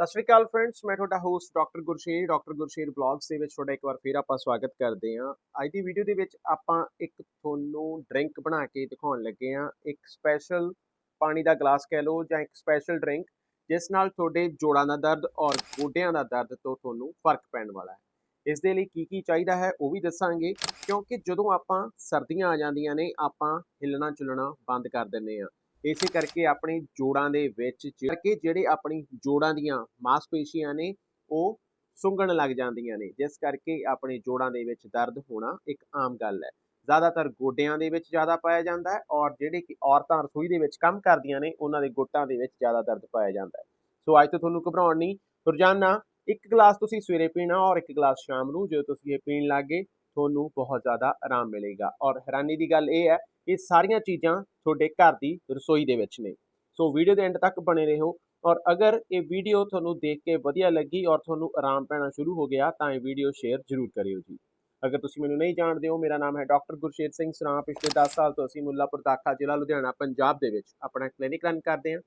ਸਤਿ ਸ਼੍ਰੀ ਅਕਾਲ ਫਰੈਂਡਸ ਮੈਂ ਤੁਹਾਡਾ host doctor Gursher doctor Gursher blogs ਦੇ ਵਿੱਚ ਤੁਹਾਡਾ ਇੱਕ ਵਾਰ ਫੇਰ ਆਪਾਂ ਸਵਾਗਤ ਕਰਦੇ ਹਾਂ। ਅੱਜ ਦੀ ਵੀਡੀਓ ਦੇ ਵਿੱਚ ਆਪਾਂ ਇੱਕ ਤੁਹਾਨੂੰ ਡਰਿੰਕ ਬਣਾ ਕੇ ਦਿਖਾਉਣ ਲੱਗੇ ਹਾਂ। ਇੱਕ ਸਪੈਸ਼ਲ ਪਾਣੀ ਦਾ ਗਲਾਸ ਕਹਿ ਲਓ ਜਾਂ ਇੱਕ ਸਪੈਸ਼ਲ ਡਰਿੰਕ ਜਿਸ ਨਾਲ ਤੁਹਾਡੇ ਜੋੜਾਂ ਦਾ ਦਰਦ ਔਰ ਗੋਡਿਆਂ ਦਾ ਦਰਦ ਤੋਂ ਤੁਹਾਨੂੰ ਫ਼ਰਕ ਪੈਣ ਵਾਲਾ ਹੈ। ਇਸ ਦੇ ਲਈ ਕੀ ਕੀ ਚਾਹੀਦਾ ਹੈ ਉਹ ਵੀ ਦੱਸਾਂਗੇ, ਕਿਉਂਕਿ ਜਦੋਂ ਆਪਾਂ ਸਰਦੀਆਂ ਆ ਜਾਂਦੀਆਂ ਨੇ, ਆਪਾਂ ਹਿੱਲਣਾ ਚੁੱਲਣਾ ਬੰਦ ਕਰ ਦਿੰਦੇ ਹਾਂ। ਇਸੇ ਕਰਕੇ ਆਪਣੇ ਜੋੜਾਂ ਦੇ ਵਿੱਚ ਕਿ ਜਿਹੜੇ ਆਪਣੀ ਜੋੜਾਂ ਦੀਆਂ ਮਾਸਪੇਸ਼ੀਆਂ ਨੇ, ਉਹ ਸੁੰਗਣ ਲੱਗ ਜਾਂਦੀਆਂ ਨੇ। ਜਿਸ ਕਰਕੇ ਆਪਣੇ ਜੋੜਾਂ ਦੇ ਵਿੱਚ ਦਰਦ ਹੋਣਾ ਇੱਕ ਆਮ ਗੱਲ ਹੈ। ਜ਼ਿਆਦਾਤਰ ਗੋਡਿਆਂ ਦੇ ਵਿੱਚ ਜ਼ਿਆਦਾ ਪਾਇਆ ਜਾਂਦਾ ਹੈ ਔਰ ਜਿਹੜੇ ਕਿ ਔਰਤਾਂ ਰਸੋਈ ਦੇ ਵਿੱਚ ਕੰਮ ਕਰਦੀਆਂ ਨੇ, ਉਹਨਾਂ ਦੇ ਗੁੱਟਾਂ ਦੇ ਵਿੱਚ ਜ਼ਿਆਦਾ ਦਰਦ ਪਾਇਆ ਜਾਂਦਾ ਹੈ। ਸੋ ਅੱਜ ਤੋਂ ਤੁਹਾਨੂੰ ਘਬਰਾਉਣ ਨਹੀਂ। ਰੋਜ਼ਾਨਾ ਇੱਕ ਗਲਾਸ ਤੁਸੀਂ ਸਵੇਰੇ ਪੀਣਾ ਔਰ ਇੱਕ ਗਲਾਸ ਸ਼ਾਮ ਨੂੰ, ਜਦੋਂ ਤੁਸੀਂ ਇਹ ਪੀਣ ਲੱਗੇ ਤੁਹਾਨੂੰ ਬਹੁਤ ਜ਼ਿਆਦਾ ਆਰਾਮ ਮਿਲੇਗਾ। ਔਰ ਹੈਰਾਨੀ ਦੀ ਗੱਲ ਇਹ ਹੈ ਇਹ ਸਾਰੀਆਂ ਚੀਜ਼ਾਂ ਤੁਹਾਡੇ ਘਰ ਦੀ ਰਸੋਈ ਦੇ ਵਿੱਚ ਨੇ। ਸੋ ਵੀਡੀਓ ਦੇ ਐਂਡ ਤੱਕ ਬਣੇ ਰਹੋ ਔਰ ਅਗਰ ਇਹ ਵੀਡੀਓ ਤੁਹਾਨੂੰ ਦੇਖ ਕੇ ਵਧੀਆ ਲੱਗੀ ਔਰ ਤੁਹਾਨੂੰ ਆਰਾਮ ਪੈਣਾ ਸ਼ੁਰੂ ਹੋ ਗਿਆ ਤਾਂ ਇਹ ਵੀਡੀਓ ਸ਼ੇਅਰ ਜ਼ਰੂਰ ਕਰਿਓ ਜੀ। ਅਗਰ ਤੁਸੀਂ ਮੈਨੂੰ ਨਹੀਂ ਜਾਣਦੇ ਹੋ, ਮੇਰਾ ਨਾਮ ਹੈ ਡਾਕਟਰ ਗੁਰਸ਼ੇਰ ਸਿੰਘ ਸਰਾਂ ਪਿਛਲੇ 10 ਸਾਲ ਤੋਂ ਅਸੀਂ ਮੁੱਲਾਪੁਰ ਦਾਖਾ ਜ਼ਿਲ੍ਹਾ ਲੁਧਿਆਣਾ, ਪੰਜਾਬ ਦੇ ਵਿੱਚ ਆਪਣਾ ਕਲੀਨਿਕ ਰਨ ਕਰਦੇ ਹਾਂ।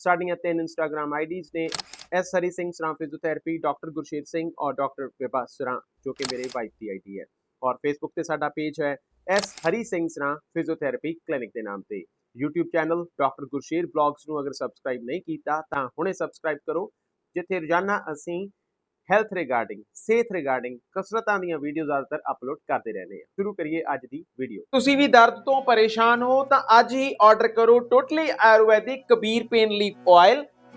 ਸਾਡੀਆਂ ਤਿੰਨ ਇੰਸਟਾਗ੍ਰam ਆਈਡੀਜ਼ ਨੇ S Hari Singh Sran physiotherapy doctor Gursher Singh ਔਰ ਡਾਕਟਰ ਵਿਭਾ ਸਰਾਂ ਜੋ ਕਿ ਮੇਰੇ ਵਾਈਫ ਦੀ ਆਈਡੀ ਹੈ। ਔਰ ਫੇਸਬੁੱਕ ਤੇ ਸਾਡਾ ਪੇਜ ਹੈ S Hari Singh Sran physiotherapy clinic ਦੇ ਨਾਮ ਤੇ। YouTube channel doctor Gursher blogs ਨੂੰ ਅਗਰ ਸਬਸਕ੍ਰਾਈਬ ਨਹੀਂ ਕੀਤਾ, ਤਾਂ ਹੁਣੇ ਸਬਸਕ੍ਰਾਈਬ ਕਰੋ, ਜਿੱਥੇ ਰੋਜ਼ਾਨਾ ਅਸੀਂ ਹੈਲਥ ਰਿਗਾਰਡਿੰਗ, ਸਿਹਤ ਰਿਗਾਰਡਿੰਗ, ਕਸਰਤਾਂ ਦੀਆਂ ਵੀਡੀਓ ਜ਼ਿਆਦਾਤਰ ਅਪਲੋਡ ਕਰਦੇ ਰਹਿੰਦੇ ਹਾਂ। ਸ਼ੁਰੂ ਕਰੀਏ ਅੱਜ ਦੀ ਵੀਡੀਓ। ਤੁਸੀਂ ਵੀ ਦਰਦ ਤੋਂ ਪਰੇਸ਼ਾਨ ਹੋ ਤਾਂ ਅੱਜ ਹੀ ਆਰਡਰ ਕਰੋ totally ayurvedic Kabir pain leaf oil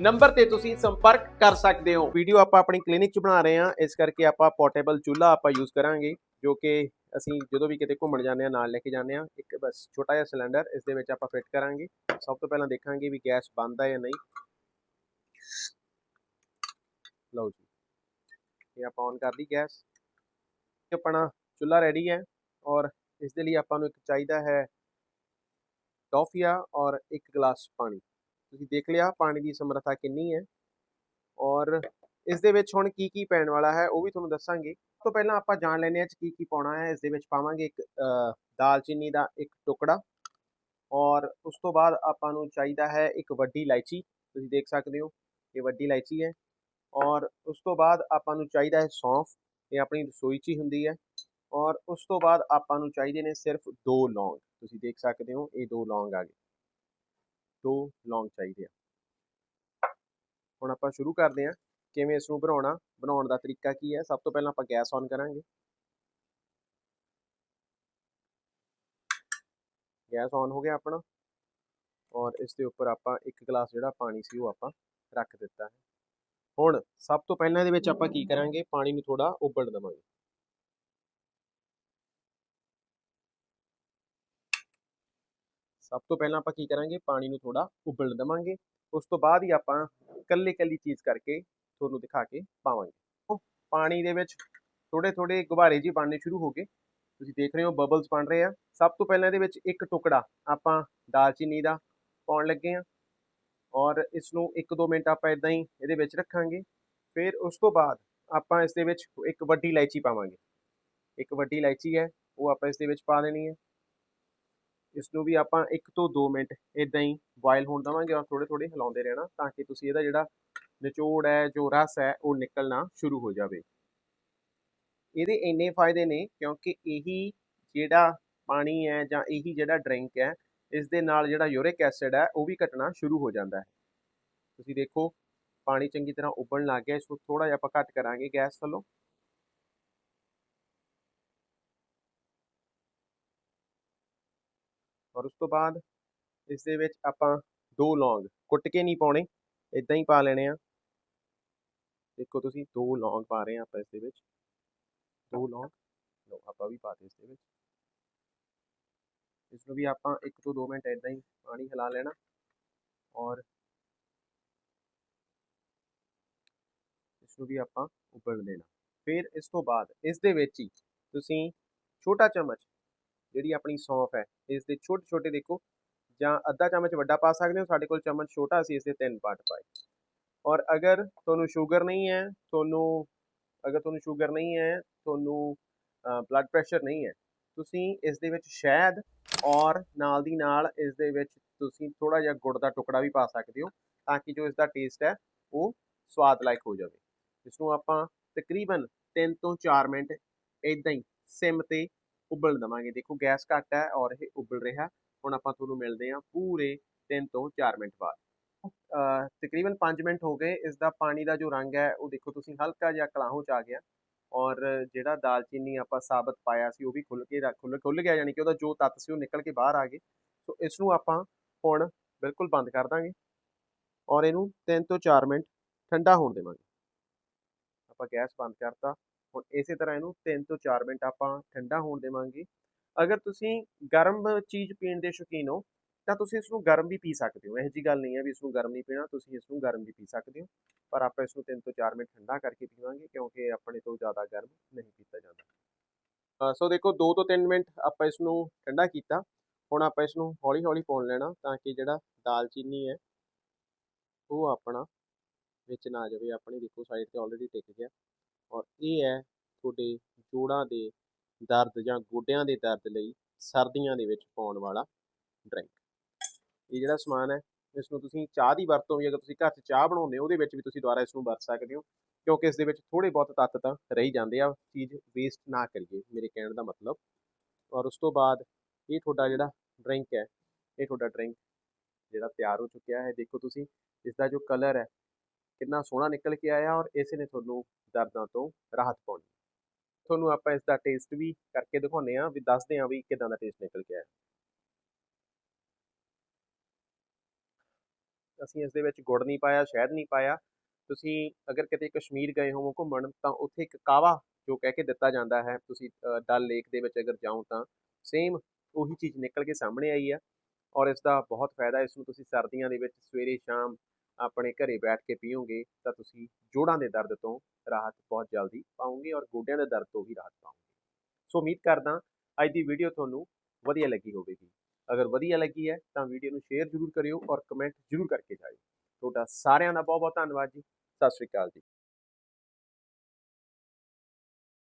number ਤੇ ਤੁਸੀਂ ਸੰਪਰਕ ਕਰ ਸਕਦੇ ਹੋ। ਵੀਡੀਓ ਆਪਾਂ ਆਪਣੀ ਕਲੀਨਿਕ 'ਚ ਬਣਾ ਰਹੇ ਹਾਂ। ਇਸ ਕਰਕੇ ਆਪਾਂ ਪੋਰਟੇਬਲ ਚੁੱਲ੍ਹਾ ਆਪਾਂ ਯੂਜ਼ ਕਰਾਂਗੇ, ਜੋ ਕਿ ਅਸੀਂ ਜਦੋਂ ਵੀ ਕਿਤੇ ਘੁੰਮਣ ਜਾਂਦੇ ਹਾਂ, ਨਾਲ ਲੈ ਕੇ ਜਾਂਦੇ ਹਾਂ। ਇੱਕ ਬਸ ਛੋਟਾ ਜਿਹਾ ਸਿਲੰਡਰ ਇਸ ਦੇ ਵਿੱਚ ਆਪਾਂ ਫਿੱਟ ਕਰਾਂਗੇ। ਸਭ ਤੋਂ ਪਹਿਲਾਂ ਦੇਖਾਂਗੇ ਵੀ ਗੈਸ ਬੰਦ ਹੈ ਜਾਂ ਨਹੀਂ। ਲਓ ਜੀ। ਇਹ ਆਪਾਂ ਔਨ ਕਰ ਲਈ ਗੈਸ ਆਪਣਾ ਚੁੱਲ੍ਹਾ ਰੈਡੀ ਹੈ ਔਰ ਇਸ ਦੇ ਲਈ ਆਪਾਂ ਨੂੰ ਇੱਕ ਚਾਹੀਦਾ ਹੈ ਟੌਫੀਆ ਔਰ ਇੱਕ ਗਲਾਸ ਪਾਣੀ। ਤੁਸੀਂ ਦੇਖ ਲਿਆ, ਪਾਣੀ ਦੀ ਸਮਰੱਥਾ ਕਿੰਨੀ ਹੈ। ਔਰ ਇਸ ਦੇ ਵਿੱਚ ਹੁਣ ਕੀ ਕੀ ਪੈਣ ਵਾਲਾ ਹੈ, ਉਹ ਵੀ ਤੁਹਾਨੂੰ ਦੱਸਾਂਗੇ। ਸਭ ਤੋਂ ਪਹਿਲਾਂ ਆਪਾਂ ਜਾਣ ਲੈਂਦੇ ਹਾਂ ਚ ਕੀ ਕੀ ਪਾਉਣਾ ਹੈ, ਇਸ ਦੇ ਵਿੱਚ ਪਾਵਾਂਗੇ ਇੱਕ ਦਾਲਚੀਨੀ ਦਾ ਇੱਕ ਟੁਕੜਾ। ਔਰ ਉਸ ਤੋਂ ਬਾਅਦ ਆਪਾਂ ਨੂੰ ਚਾਹੀਦਾ ਹੈ ਇੱਕ ਵੱਡੀ ਇਲਾਇਚੀ, ਤੁਸੀਂ ਦੇਖ ਸਕਦੇ ਹੋ, ਇਹ ਵੱਡੀ ਇਲਾਇਚੀ ਹੈ। ਔਰ ਉਸ ਤੋਂ ਬਾਅਦ ਆਪਾਂ ਨੂੰ ਚਾਹੀਦਾ ਹੈ ਸੌਂਫ, ਇਹ ਆਪਣੀ ਰਸੋਈ 'ਚ ਹੀ ਹੁੰਦੀ ਹੈ। ਔਰ ਉਸ ਤੋਂ ਬਾਅਦ ਆਪਾਂ ਨੂੰ ਚਾਹੀਦੇ ਨੇ ਸਿਰਫ ਦੋ ਲੌਂਗ, ਤੁਸੀਂ ਦੇਖ ਸਕਦੇ ਹੋ, ਇਹ ਦੋ ਲੌਂਗ ਆ ਗਏ। ਦੋ ਲੌਂਗ ਚਾਹੀਦੇ ਆ। ਹੁਣ ਆਪਾਂ ਸ਼ੁਰੂ ਕਰਦੇ ਹਾਂ, ਕਿਵੇਂ ਇਸ ਨੂੰ ਬਣਾਉਣਾ, ਬਣਾਉਣ ਦਾ ਤਰੀਕਾ ਕੀ ਹੈ? ਸਭ ਤੋਂ ਪਹਿਲਾਂ ਆਪਾਂ ਗੈਸ ਔਨ ਕਰਾਂਗੇ। ਗੈਸ ਔਨ ਹੋ ਗਿਆ ਆਪਣਾ, ਔਰ ਇਸ ਦੇ ਉੱਪਰ ਆਪਾਂ ਇੱਕ ਗਲਾਸ ਜਿਹੜਾ ਪਾਣੀ ਸੀ ਉਹ ਆਪਾਂ ਰੱਖ ਦਿੱਤਾ ਹੈ। ਹੁਣ ਸਭ ਤੋਂ ਪਹਿਲਾਂ ਇਹਦੇ ਵਿੱਚ ਆਪਾਂ ਕੀ ਕਰਾਂਗੇ? ਪਾਣੀ ਨੂੰ ਥੋੜਾ ਉਬਲ ਦੇਵਾਂਗੇ। ਸਭ ਤੋਂ ਪਹਿਲਾਂ ਆਪਾਂ ਕੀ ਕਰਾਂਗੇ, ਪਾਣੀ ਨੂੰ ਥੋੜਾ ਉਬਲਣ ਦੇਵਾਂਗੇ। ਉਸ ਤੋਂ ਬਾਅਦ ਹੀ ਆਪਾਂ ਕੱਲੇ ਕੱਲੀ ਚੀਜ਼ ਕਰਕੇ ਤੁਹਾਨੂੰ ਦਿਖਾ ਕੇ ਪਾਵਾਂਗੇ। ਪਾਣੀ ਦੇ ਵਿੱਚ ਥੋੜੇ ਥੋੜੇ ਗੁਬਾਰੇ ਜੀ ਬਣਨੇ ਸ਼ੁਰੂ ਹੋ ਗਏ। ਤੁਸੀਂ ਦੇਖ ਰਹੇ ਹੋ ਬਬਲਸ ਬਣ ਰਹੇ ਆ। ਸਭ ਤੋਂ ਪਹਿਲਾਂ ਇਹਦੇ ਵਿੱਚ ਇੱਕ ਟੁਕੜਾ ਆਪਾਂ ਦਾਲਚੀਨੀ ਦਾ ਪਾਉਣ ਲੱਗੇ ਆ। ਔਰ ਇਸ ਨੂੰ 1-2 ਮਿੰਟ ਆਪਾਂ ਇਦਾਂ ਹੀ ਇਹਦੇ ਵਿੱਚ ਰੱਖਾਂਗੇ। ਫਿਰ ਉਸ ਤੋਂ ਬਾਅਦ ਆਪਾਂ ਇਸ ਦੇ ਵਿੱਚ ਇੱਕ ਵੱਡੀ ਇਲਾਇਚੀ ਪਾਵਾਂਗੇ। ਇੱਕ ਵੱਡੀ ਇਲਾਇਚੀ ਹੈ, ਉਹ ਆਪਾਂ ਇਸ ਦੇ ਵਿੱਚ ਪਾ ਦੇਣੀ ਹੈ। ਇਸ ਨੂੰ ਵੀ ਆਪਾਂ 1 ਤੋਂ 2 ਮਿੰਟ ਇਦਾਂ ਹੀ ਬੋਇਲ ਹੋਣ ਦੇਵਾਂਗੇ ਔਰ ਥੋੜੇ ਥੋੜੇ ਹਿਲਾਉਂਦੇ ਰਹਿਣਾ ਤਾਂ ਕਿ ਤੁਸੀਂ ਇਹਦਾ ਜਿਹੜਾ ਨਿਚੋੜ ਹੈ, ਜੋ ਰਸ ਹੈ, ਉਹ ਨਿਕਲਣਾ ਸ਼ੁਰੂ ਹੋ ਜਾਵੇ। ਇਹਦੇ ਇੰਨੇ ਫਾਇਦੇ ਨੇ ਕਿਉਂਕਿ ਇਹੀ ਜਿਹੜਾ ਪਾਣੀ ਹੈ ਜਾਂ ਇਹੀ ਜਿਹੜਾ ਡਰਿੰਕ ਹੈ, ਇਸ ਦੇ ਨਾਲ ਜਿਹੜਾ ਯੂਰਿਕ ਐਸਿਡ ਹੈ, ਉਹ ਵੀ ਘਟਣਾ ਸ਼ੁਰੂ ਹੋ ਜਾਂਦਾ ਹੈ। ਤੁਸੀਂ ਦੇਖੋ, ਪਾਣੀ ਚੰਗੀ ਤਰ੍ਹਾਂ ਉਬਲਣ ਲੱਗ ਗਿਆ, ਇਸ ਨੂੰ ਥੋੜਾ ਜਿਹਾ ਆਪਾਂ ਘੱਟ ਕਰਾਂਗੇ ਗੈਸ ਵੱਲੋਂ। ਔਰ ਉਸ ਤੋਂ ਬਾਅਦ ਇਸ ਦੇ ਵਿੱਚ ਆਪਾਂ ਦੋ ਲੌਂਗ ਕੁੱਟ ਕੇ ਨਹੀਂ ਪਾਉਣੇ ਇਦਾਂ ਹੀ ਪਾ ਲੈਣੇ ਆ। ਦੇਖੋ ਤੁਸੀਂ, ਦੋ ਲੌਂਗ ਪਾ ਰਹੇ ਆ ਆਪਾਂ ਇਸ ਦੇ ਵਿੱਚ। ਦੋ ਲੌਂਗ, ਲਓ ਆਪਾਂ ਵੀ ਪਾਤੇ ਇਸ ਦੇ ਵਿੱਚ। ਇਸ ਨੂੰ ਵੀ ਆਪਾਂ 1 ਤੋਂ 2 ਮਿੰਟ ਇਦਾਂ ਹੀ ਪਾਣੀ ਹਿਲਾ ਲੈਣਾ। ਔਰ ਇਸ ਨੂੰ ਵੀ ਆਪਾਂ ਉਬਲ ਦੇਣਾ। ਫਿਰ ਇਸ ਤੋਂ ਬਾਅਦ ਇਸ ਦੇ ਵਿੱਚ ਹੀ ਤੁਸੀਂ ਛੋਟਾ ਚਮਚ ਜਿਹੜੀ ਆਪਣੀ ਸੌਂਫ ਹੈ ਇਸ ਦੇ ਛੋਟੇ ਛੋਟੇ ਦੇਖੋ, ਜਾਂ ਅੱਧਾ ਚਮਚ ਵੱਡਾ ਪਾ ਸਕਦੇ ਹੋ, ਸਾਡੇ ਕੋਲ ਚਮਚ ਛੋਟਾ ਸੀ ਇਸ ਦੇ ਤਿੰਨ ਪਾਰਟ ਪਾਏ। ਔਰ ਅਗਰ ਤੁਹਾਨੂੰ ਸ਼ੂਗਰ ਨਹੀਂ ਹੈ, ਤੁਹਾਨੂੰ, ਅਗਰ ਤੁਹਾਨੂੰ ਸ਼ੂਗਰ ਨਹੀਂ ਹੈ, ਤੁਹਾਨੂੰ ਬਲੱਡ ਪ੍ਰੈਸ਼ਰ ਨਹੀਂ ਹੈ, ਤੁਸੀਂ ਇਸ ਦੇ ਵਿੱਚ ਸ਼ਹਿਦ ਔਰ ਨਾਲ ਦੀ ਨਾਲ ਇਸ ਦੇ ਵਿੱਚ ਤੁਸੀਂ ਥੋੜਾ ਜਿਹਾ ਗੁੜ ਦਾ ਟੁਕੜਾ ਵੀ ਪਾ ਸਕਦੇ ਹੋ, ਤਾਂ ਕਿ ਜੋ ਇਸ ਦਾ ਟੇਸਟ ਹੈ, ਉਹ ਸਵਾਦ ਲਾਇਕ ਹੋ ਜਾਵੇ। ਇਸ ਨੂੰ ਆਪਾਂ ਤਕਰੀਬਨ 3 ਤੋਂ 4 ਮਿੰਟ ਇਦਾਂ ਹੀ ਸਿਮ ਤੇ ਉਬਲ ਦਵਾਂਗੇ। ਦੇਖੋ, ਗੈਸ ਘੱਟ ਹੈ ਔਰ ਇਹ ਉਬਲ ਰਿਹਾ। ਹੁਣ ਆਪਾਂ ਤੁਹਾਨੂੰ ਮਿਲਦੇ ਹਾਂ ਪੂਰੇ 3 ਤੋਂ 4 ਮਿੰਟ ਬਾਅਦ। ਤਕਰੀਬਨ 5 ਮਿੰਟ ਹੋ ਗਏ। ਇਸ ਦਾ ਪਾਣੀ ਦਾ ਜੋ ਰੰਗ ਹੈ, ਉਹ ਦੇਖੋ, ਤੁਸੀਂ ਹਲਕਾ ਜਿਹਾ ਕਲਾਹੋਂ ਚ ਆ ਗਿਆ। ਔਰ ਜਿਹੜਾ ਦਾਲਚੀਨੀ ਆਪਾਂ ਸਾਬਤ ਪਾਇਆ ਸੀ, ਉਹ ਵੀ ਖੁੱਲ ਕੇ ਖੁੱਲ ਖੁੱਲ ਗਿਆ, ਯਾਨੀ ਕਿ ਉਹਦਾ ਜੋ ਤੱਤ ਸੀ, ਉਹ ਨਿਕਲ ਕੇ ਬਾਹਰ ਆ ਗਏ। ਸੋ ਇਸ ਨੂੰ ਆਪਾਂ ਹੁਣ ਬਿਲਕੁਲ ਬੰਦ ਕਰ ਦਾਂਗੇ। ਔਰ ਇਹਨੂੰ 3 ਤੋਂ 4 ਮਿੰਟ ਠੰਡਾ ਹੋਣ ਦੇਵਾਂਗੇ। ਆਪਾਂ ਗੈਸ ਬੰਦ ਕਰਤਾ। ਹੁਣ ਇਸੇ ਤਰ੍ਹਾਂ ਇਹਨੂੰ 3 ਤੋਂ 4 ਮਿੰਟ ਆਪਾਂ ਠੰਡਾ ਹੋਣ ਦੇਵਾਂਗੇ। ਅਗਰ ਤੁਸੀਂ ਗਰਮ ਚੀਜ਼ ਪੀਣ ਦੇ ਸ਼ੌਕੀਨ ਹੋ, ਤਾਂ ਤੁਸੀਂ ਇਸ ਨੂੰ ਗਰਮ ਵੀ ਪੀ ਸਕਦੇ ਹੋ। ਇਹੋ ਜੀ ਗੱਲ ਨਹੀਂ ਹੈ ਵੀ ਇਸ ਨੂੰ ਗਰਮ ਨਹੀਂ ਪੀਣਾ, ਤੁਸੀਂ ਇਸ ਨੂੰ ਗਰਮ ਵੀ ਪੀ ਸਕਦੇ ਹੋ। ਪਰ ਆਪਾਂ ਇਸ ਨੂੰ 3 ਤੋਂ 4 ਮਿੰਟ ਠੰਡਾ ਕਰਕੇ ਪੀਵਾਂਗੇ ਕਿਉਂਕਿ ਆਪਣੇ ਤੋਂ ਜ਼ਿਆਦਾ ਗਰਮ ਨਹੀਂ ਪੀਤਾ ਜਾਂਦਾ। ਸੋ ਦੇਖੋ 2 ਤੋਂ 3 ਮਿੰਟ ਆਪਾਂ ਇਸ ਨੂੰ ਠੰਡਾ ਕੀਤਾ। ਹੁਣ ਆਪਾਂ ਇਸ ਨੂੰ ਹੌਲੀ ਹੌਲੀ ਪਾਉਣ ਲੈਣਾ ਤਾਂ ਕਿ ਜਿਹੜਾ ਦਾਲਚੀਨੀ ਹੈ, ਉਹ ਆਪਣਾ ਵਿੱਚ ਨਾ ਜਾਵੇ। ਆਪਣੀ ਦੇਖੋ, ਸਾਈਡ ਤੇ ਆਲਰੇਡੀ ਟਿਕ ਗਿਆ। ਔਰ ਇਹ ਹੈ ਤੁਹਾਡੇ ਜੋੜਾਂ ਦੇ ਦਰਦ ਜਾਂ ਗੋਡਿਆਂ ਦੇ ਦਰਦ ਲਈ ਸਰਦੀਆਂ ਦੇ ਵਿੱਚ ਪਾਉਣ ਵਾਲਾ ਡਰਿੰਕ ਇਹ ਜਿਹੜਾ ਸਮਾਨ ਹੈ ਇਸ ਨੂੰ ਤੁਸੀਂ ਚਾਹ ਦੀ ਵਰਤੋਂ ਵੀ ਅਗਰ ਤੁਸੀਂ ਘਰ 'ਚ ਚਾਹ ਬਣਾਉਂਦੇ ਹੋ, ਉਹਦੇ ਵਿੱਚ ਵੀ ਤੁਸੀਂ ਦੁਬਾਰਾ ਇਸ ਨੂੰ ਵਰਤ ਸਕਦੇ ਹੋ, ਕਿਉਂਕਿ ਇਸ ਦੇ ਵਿੱਚ ਥੋੜੇ ਬਹੁਤ ਤੱਤ ਤਾਂ ਰਹੀ ਜਾਂਦੇ ਆ, ਚੀਜ਼ ਵੇਸਟ ਨਾ ਕਰੀਏ, ਮੇਰੇ ਕਹਿਣ ਦਾ ਮਤਲਬ। ਔਰ ਉਸ ਤੋਂ ਬਾਅਦ ਇਹ ਤੁਹਾਡਾ ਜਿਹੜਾ ਡਰਿੰਕ ਹੈ, ਇਹ ਤੁਹਾਡਾ ਡਰਿੰਕ ਜਿਹੜਾ ਤਿਆਰ ਹੋ ਚੁੱਕਿਆ ਹੈ, ਦੇਖੋ ਤੁਸੀਂ ਇਸ ਦਾ ਜੋ ਕਲਰ ਹੈ ਕਿੰਨਾ ਸੋਹਣਾ ਨਿਕਲ ਕੇ ਆਇਆ ਔਰ ਇਸੇ ਨੇ ਤੁਹਾਨੂੰ ਦਰਦਾਂ ਤੋਂ ਰਾਹਤ ਪਾਉਣੀ। ਤੁਹਾਨੂੰ ਆਪਾਂ ਇਸ ਦਾ ਟੇਸਟ ਵੀ ਕਰਕੇ ਦਿਖਾਉਂਦੇ ਆ ਵੀ ਦੱਸਦੇ ਆ ਵੀ ਕਿਦਾਂ ਦਾ ਟੇਸਟ ਨਿਕਲ ਕੇ ਆਇਆ। ਅਸੀਂ ਇਸ ਦੇ ਵਿੱਚ ਗੁੜ ਨਹੀਂ ਪਾਇਆ, ਸ਼ਹਿਦ ਨਹੀਂ ਪਾਇਆ। ਤੁਸੀਂ ਅਗਰ ਕਿਤੇ ਕਸ਼ਮੀਰ ਗਏ ਹੋਵੋ ਘੁੰਮਣ ਤਾਂ ਉੱਥੇ ਇੱਕ ਕਾਵਾ ਜੋ ਕਹਿ ਕੇ ਦਿੱਤਾ ਜਾਂਦਾ ਹੈ, ਤੁਸੀਂ ਡਲ ਲੇਕ ਦੇ ਵਿੱਚ ਅਗਰ ਜਾਓ ਤਾਂ ਸੇਮ ਉਹੀ ਚੀਜ਼ ਨਿਕਲ ਕੇ ਸਾਹਮਣੇ ਆਈ ਆ ਔਰ ਇਸ ਦਾ ਬਹੁਤ ਫਾਇਦਾ ਇਸ ਨੂੰ ਤੁਸੀਂ ਸਰਦੀਆਂ ਦੇ ਵਿੱਚ ਸਵੇਰੇ, ਸ਼ਾਮ ਆਪਣੇ ਘਰੇ ਬੈਠ ਕੇ ਪੀਓਗੇ ਤਾਂ ਤੁਸੀਂ ਜੋੜਾਂ ਦੇ ਦਰਦ ਤੋਂ ਰਾਹਤ ਬਹੁਤ ਜਲਦੀ ਪਾਓਗੇ ਔਰ ਗੋਡਿਆਂ ਦੇ ਦਰਦ ਤੋਂ ਵੀ ਰਾਹਤ ਪਾਓਗੇ। ਸੋ ਉਮੀਦ ਕਰਦਾ ਅੱਜ ਦੀ ਵੀਡੀਓ ਤੁਹਾਨੂੰ ਵਧੀਆ ਲੱਗੀ ਹੋਵੇਗੀ। ਅਗਰ ਵਧੀਆ ਲੱਗੀ ਹੈ ਤਾਂ ਵੀਡੀਓ ਨੂੰ ਸ਼ੇਅਰ ਜ਼ਰੂਰ ਕਰਿਓ ਔਰ ਕਮੈਂਟ ਜ਼ਰੂਰ ਕਰਕੇ ਜਾਇਓ। ਤੁਹਾਡਾ ਸਾਰਿਆਂ ਦਾ ਬਹੁਤ ਬਹੁਤ ਧੰਨਵਾਦ ਜੀ। ਸਤਿ ਸ਼੍ਰੀ ਅਕਾਲ ਜੀ।